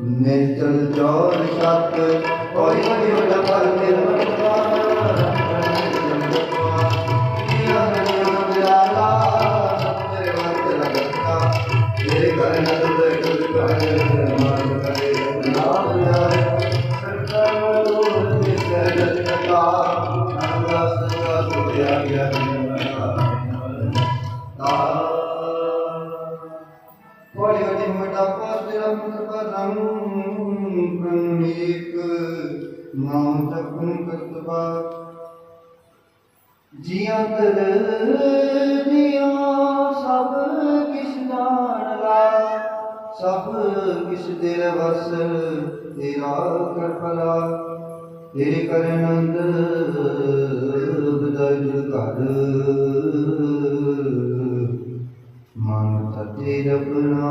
ਨਿਰਜਲ ਜੋਰ ਸਤ ਕੋਈ ਕੋਈ ਵੱਡਾ ਪਰ ਨਿਰਮਲ ਮੇਰੇ ਪਰ ਰੰਗ ਨਾਮ ਤਕਨ ਕਰਤਬਾ ਜੀਆਂ ਦਰ ਦੀਆਂ ਸਭ ਕਿਛ ਜਾਣ ਲਾ ਸਭ ਕਿਸ ਦੇ ਵਸ ਤੇਰਾ ਕਰਪਲਾ ਤੇਰੇ ਕਰਨੰਦ ਬਦਲ ਕਰ ਮਨ ਤਤੇ ਰਬਨਾ